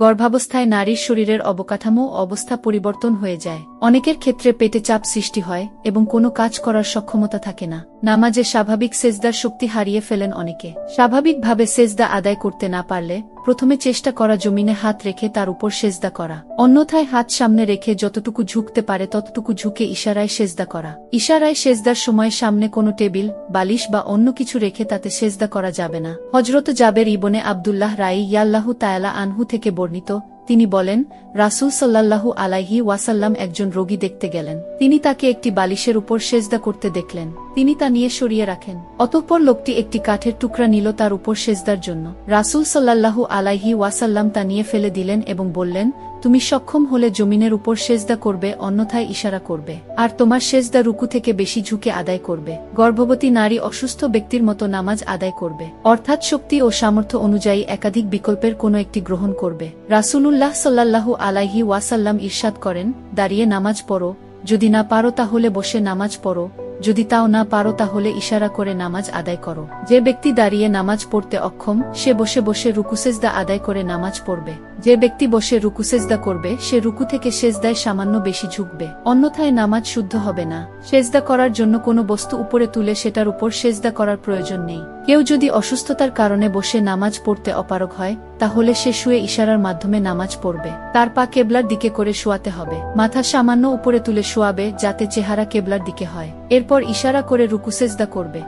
গর্ভাবস্থায় নারীর শরীরের অবকাঠামো অবস্থা পরিবর্তন হয়ে যায়। অনেকের ক্ষেত্রে পেটে চাপ সৃষ্টি হয় এবং কোনো কাজ করার সক্ষমতা থাকে না। নামাজে স্বাভাবিক সেজদার শক্তি হারিয়ে ফেলেন অনেকে। স্বাভাবিকভাবে সেজদা আদায় করতে না পারলে প্রথমে চেষ্টা করা জমিনে হাত রেখে তার উপর সেজদা করা। অন্যথায় হাত সামনে রেখে যতটুকু ঝুঁকতে পারে ততটুকু ঝুঁকে ইশারায় সেজদা করা। ইশারায় সেজদার সময় সামনে কোনো টেবিল, বালিশ বা অন্য কিছু রেখে তাতে সেজদা করা যাবে না। হজরত জাবের ইবনে আবদুল্লাহ রাই ইয়াল্লাহু তায়ালা আনহু থেকে বর্ণিত তিনি বলেন, রাসুল সাল্লাল্লাহু আলাইহি ওয়াসাল্লাম একজন রোগী দেখতে গেলেন। তিনি তাকে একটি বালিশের উপর সেজদা করতে দেখলেন। তিনি তা নিয়ে সরিয়ে রাখেন। অতঃপর লোকটি একটি কাঠের টুকরা নিল তার উপর সেজদার জন্য। রাসুল সাল্লাল্লাহু আলাইহি ওয়াসাল্লাম তা নিয়ে ফেলে দিলেন এবং বললেন তুমি সক্ষম হলে জমিনের উপর সেজদা করবে, অন্যথায় ইশারা করবে। আর তোমার সেজদা রুকু থেকে বেশি ঝুঁকে আদায় করবে। গর্ভবতী নারী অসুস্থ ব্যক্তির মতো নামাজ আদায় করবে। অর্থাৎ শক্তি ও সামর্থ্য অনুযায়ী একাধিক বিকল্পের কোনো একটি গ্রহণ করবে। রাসুলুল্লাহ সাল্লাল্লাহু আলাইহি ওয়াসাল্লাম ইরশাদ করেন, দাঁড়িয়ে নামাজ পড়ো, যদি না পারো তাহলে বসে নামাজ পড়ো। যদি তাও না পারো তাহলে ইশারা করে নামাজ আদায় করো। যে ব্যক্তি দাঁড়িয়ে নামাজ পড়তে অক্ষম, সে বসে বসে রুকুসেজদা আদায় করে নামাজ পড়বে। যে ব্যক্তি বসে রুকুসেজদা করবে, সে রুকু থেকে সেজদায় সামান্য বেশি ঝুঁকবে। অন্যথায় নামাজ শুদ্ধ হবে না। সেজদা করার জন্য কোনো বস্তু উপরে তুলে সেটার উপর সেজদা করার প্রয়োজন নেই। কেউ যদি অসুস্থতার কারণে বসে নামাজ পড়তে অপারগ হয়, তাহলে সে শুয়ে ইশারার মাধ্যমে নামাজ পড়বে। তার পা কেবলার দিকে করে শোয়াতে হবে। মাথা সামান্য উপরে তুলে শোয়াবে, যাতে চেহারা কেবলার দিকে হয়। এরপর ইশারা করে রুকুসেজদা করবে।